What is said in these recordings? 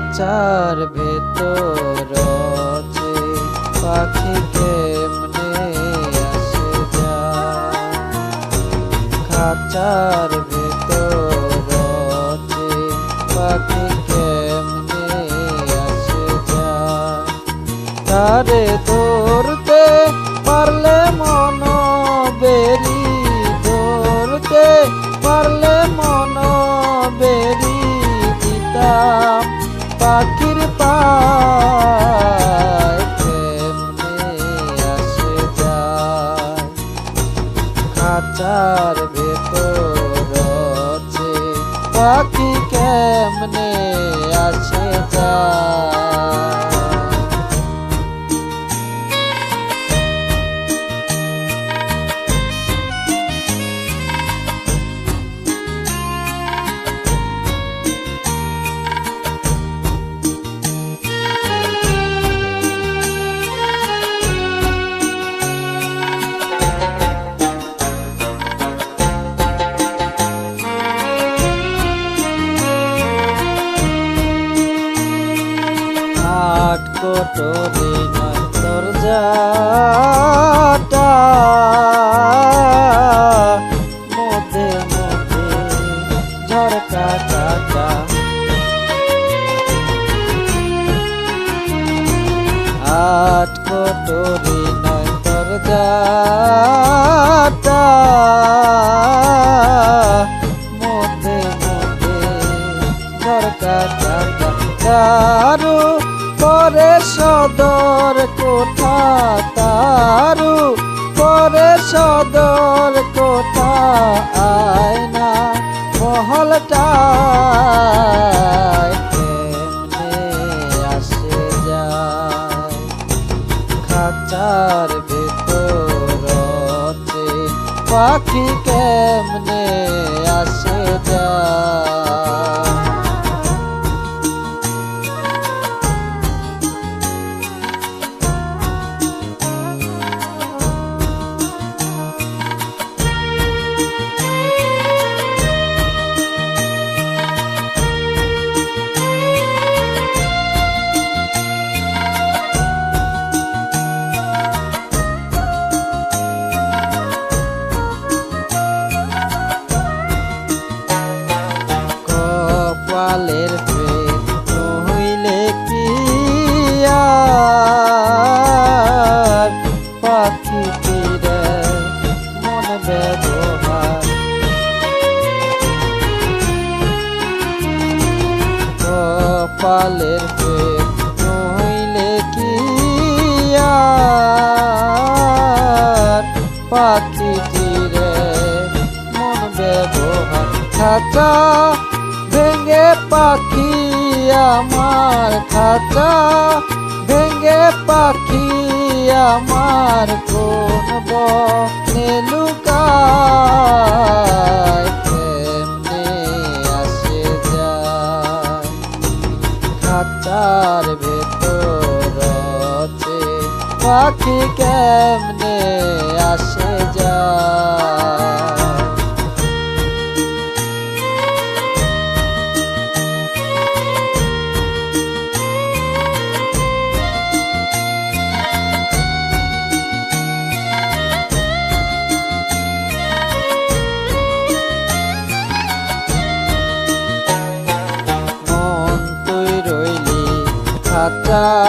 খাঁচার ভেতর পাখি কেমনে আসে যায়? খাঁচার ভেতর পাখি কেমনে আসে যায়? তারে ধরতে পারলে মন পাখির পায় আসে যায়। খাঁচার ভেতর পাখি কেমনে আসে যায়। কোটরে নয় তোর যাটা মধ্যে মধ্যে ঝড়কা কাটা আট কোটরে নয় তোর যাটা মধ্যে মধ্যে ঝড়কা কাটা তারু পরে সদর কোঠা তারু? পরে সদর কোঠা আয়না? মহলটা আসে খাঁচার পাখি কেমনে আসে যায়? ব্যবহার কপালের প্রেম হইলে কি আর? পাখি তীরে মন ব্যবহার খাঁচা, ভেঙে পাখি আমার খাঁচা, ভেঙে পাখি আমার কোন বনে লুকায় আসে যায়। খাঁচার ভেতর পাখি কেমনে আসে যায়?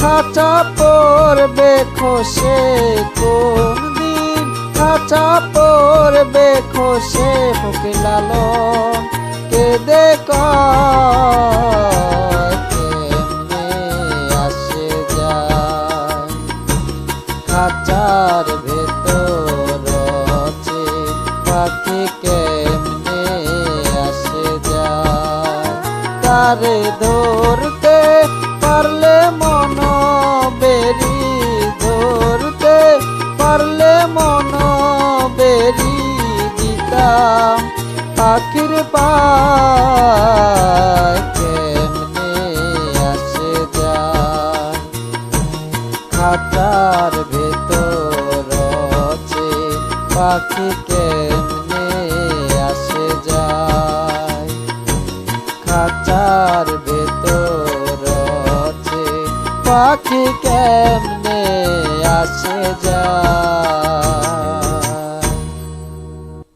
খাঁচা পড়বে খসে কোন দিন? খাঁচা পড়বে খসে ফুকে লালন। কে দেখ আসে যায়? আছে পাখির পায় কেমনে আসে যায়? পাখি আসে যায় পাখি কেমনে আসে যায়?